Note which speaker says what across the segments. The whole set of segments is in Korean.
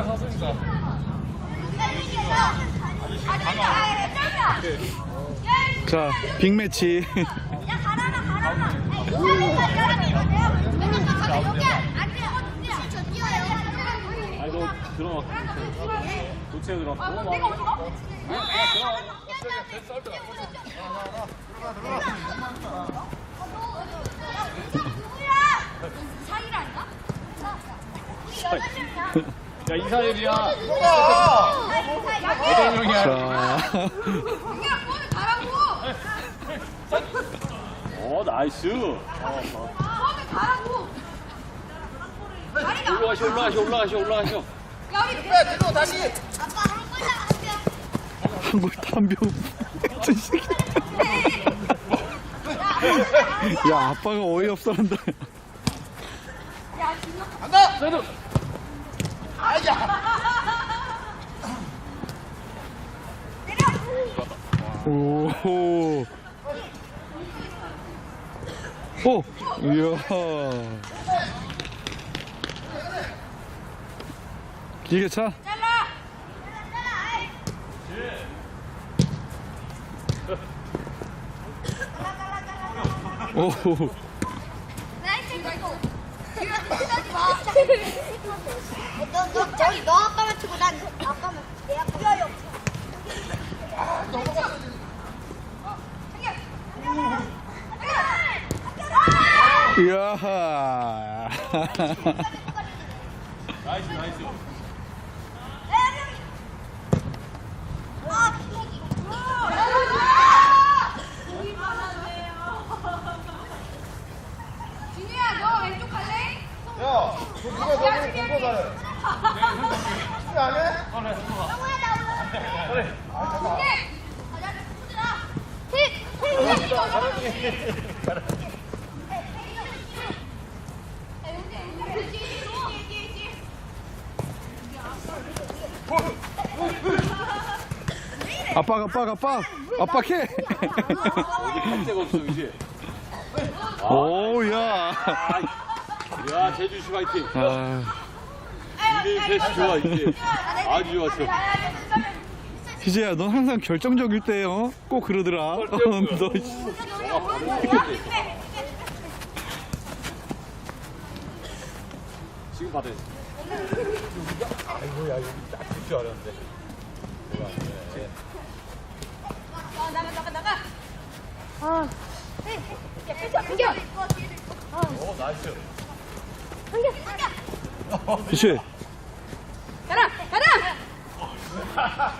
Speaker 1: 우리가 사수니까.
Speaker 2: 자, 빅매치.
Speaker 1: 아니 너 들어가. 도체 들어가. 너무
Speaker 3: 내가. 어디 사이라니까?
Speaker 1: 야 이사일이야.
Speaker 3: 야,
Speaker 1: 대형이야
Speaker 2: 자!
Speaker 1: 어 나이스. 올라가시 올라가시 올라가시 올라가시.
Speaker 2: 한골 탐병. 저 새끼. 야, 아빠가 어이없어 한다.
Speaker 3: 야, 진짜.
Speaker 1: 세드.
Speaker 2: 오. 오. 이야. 길게 차.
Speaker 3: 잘라!
Speaker 2: 오.
Speaker 3: 나이스, 이거. 뒤로 흔들지 마. 너, 너, 저기 너 아빠만 치고 난 아빠만 내 아빠.
Speaker 2: 이야.
Speaker 1: 나이스 나이스.
Speaker 3: 진우야, 너 왼쪽 갈래?
Speaker 4: 야, 너 누가 너무 공부 잘해. 수비 안 해?
Speaker 3: 형우야, 나 올라. 그래. 아, 야, 내 손들아. 히!
Speaker 2: 아빠가 아빠가 아빠. 아빠 캐.
Speaker 1: 깜짝 없어 이제.
Speaker 2: 오야.
Speaker 1: 야 제주시 화이팅.
Speaker 2: 아,
Speaker 1: 이대 패스 좋아 이제. 아주 좋았어.
Speaker 2: 희재야, 넌 항상 결정적일 때, 어? 꼭 그러더라. 어, 너, 씨.
Speaker 1: 지금 받아야 돼. 아이고 야 여기 딱줄 줄 알았는데.
Speaker 3: 아, 나가, 나가, 나가. 아. 야, 뺏어, 당겨.
Speaker 1: 어 나이스.
Speaker 3: 당겨, 당겨.
Speaker 2: 희재.
Speaker 3: 가라, 가라.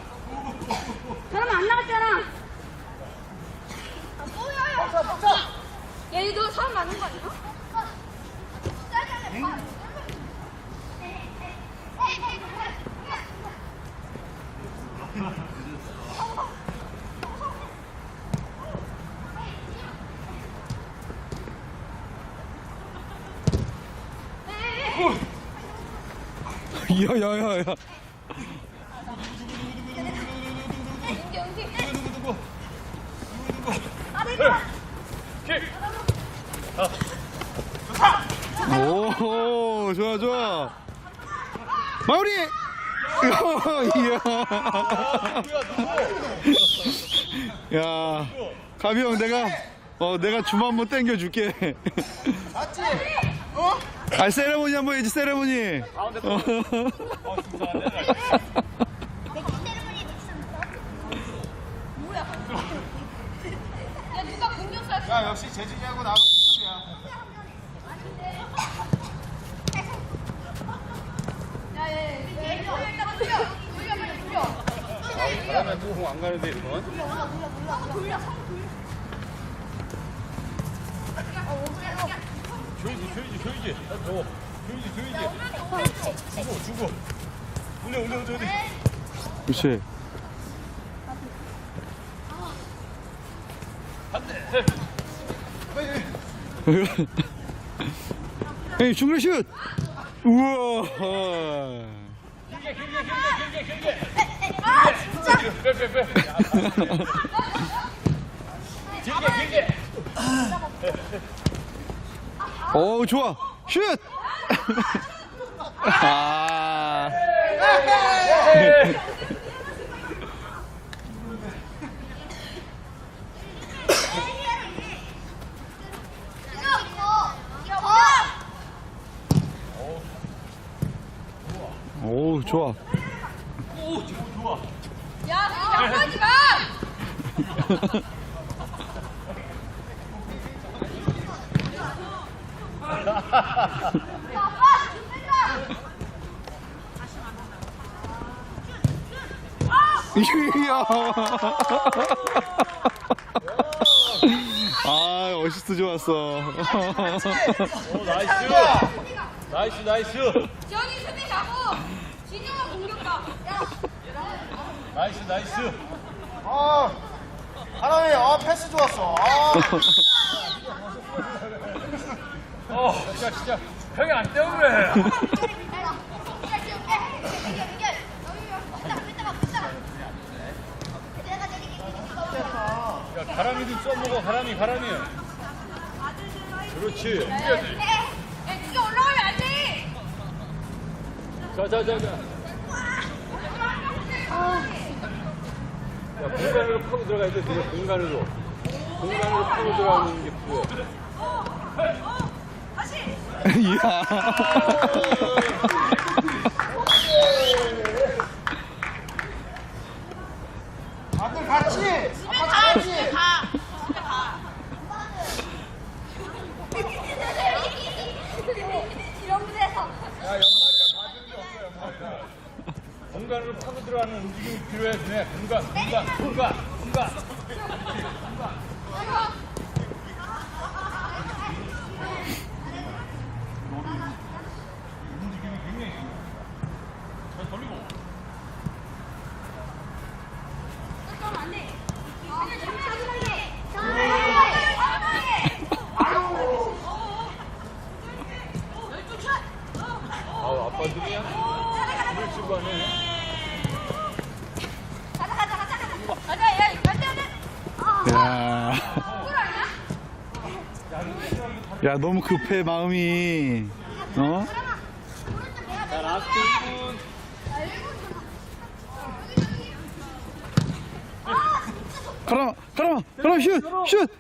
Speaker 3: 그러면 안 나갔잖아. 야, 이거 사람 많은 거 아니야?
Speaker 2: 야야야야. 오, 좋아, 좋아. 마무리! 이야. 야, 가비 형, 내가, 어, 내가 줌 한번 땡겨줄게.
Speaker 4: 맞지? 어?
Speaker 2: 아, 세레모니 한번 해야지, 세레모니.
Speaker 1: 가운데 또.
Speaker 2: 어.
Speaker 1: 어.
Speaker 3: 뭐야? 야, 누가 공격 쐈어?
Speaker 4: 야, 역시 재진이하고 나하고 수비야.
Speaker 3: 야, 야, 야, 야, 돌려, 일단 돌려. 돌려, 빨리 돌려.
Speaker 1: 바람에 또공안 가는데 이건. 조이지 조이지 조이지. 저거. 조이지 조이지. 주고 주고. 올려 올려 올려. 올려.
Speaker 2: 그렇지. 에이, 중거리 슛! 우와!
Speaker 1: 길게 길게 길게 길게 길게.
Speaker 3: 아, 진짜.
Speaker 1: 빼빼 빼. 길게 길게.
Speaker 2: 오, 좋아! 슛! 아. 오, 좋아.
Speaker 3: 야, 양보하지 마!
Speaker 2: 이야. 아, 어시스트 좋았어.
Speaker 1: 오 나이스 나이스 나이스
Speaker 3: 지원이 수비 가고, 진영아 공격 가. 야,
Speaker 1: 나이스 나이스
Speaker 4: 아, 하나님, 아, 패스 좋았어. 아,
Speaker 1: 어 진짜 진짜. 형이 안 떼어 그래 야 가람이 좀 써먹어 가람이 가람이. 그렇지.
Speaker 3: 네가 올라가면 안 돼!
Speaker 1: 자자자자. 야 공간으로 파고 들어가야 돼 되게 공간으로. 공간으로 파고 들어가는 게 필요해
Speaker 2: 이야.
Speaker 4: 다들 같이. 아빠 같이.
Speaker 3: 이런 무대에서.
Speaker 1: 공간으로 파고 들어가는 움직임이 필요해 공간 공간 공간 공간 움직임이 굉장히 잘 돌리고 아우 아빠 눈이야 눈을 치고 하네
Speaker 3: 가자, 가자, 가자, 가자. 가자, 야, 안 돼, 안 돼.
Speaker 2: 야.
Speaker 3: 골 아니야?
Speaker 2: 야, 너무 급해, 마음이. 어?
Speaker 1: 자 라스트 1분
Speaker 2: 가라, 가라, 가라, 슛, 슛.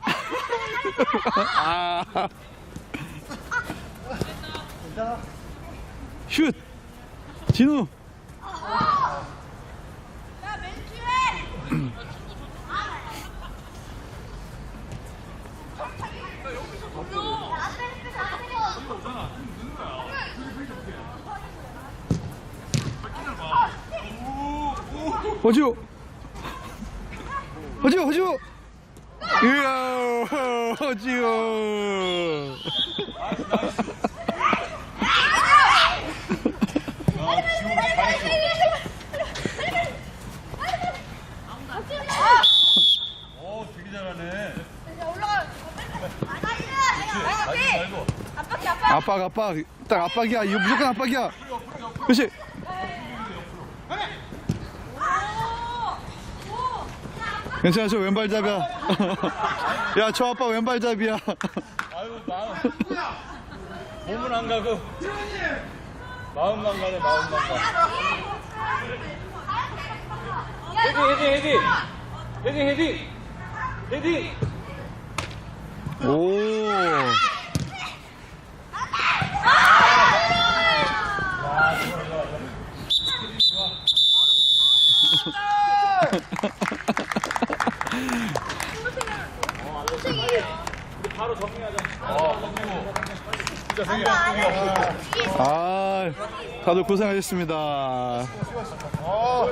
Speaker 2: 아. 슛. 진우.
Speaker 3: 야, 멘트해!
Speaker 2: 어지요. 어지요, 어지요. 이야, 어지요.
Speaker 1: 오 되게 잘하네
Speaker 3: 올라가.
Speaker 1: 가지 말고
Speaker 3: 아빠기, 아빠.
Speaker 2: 압박, 압박. 딱 압박이야. 이거 무조건 압박이야. 그렇지. 괜찮아, 저 왼발잡이야. 야, 저 아빠 왼발잡이야.
Speaker 1: 아유 마음 몸은 안 가고 마음만 가네 마음만 가 헤딩 헤딩 헤딩 헤딩 헤딩 헤딩
Speaker 2: 오.
Speaker 1: 바로 정리하자 어 박지호 진짜 생일 앞두기야
Speaker 2: 아, 다들 고생하셨습니다.
Speaker 4: 어.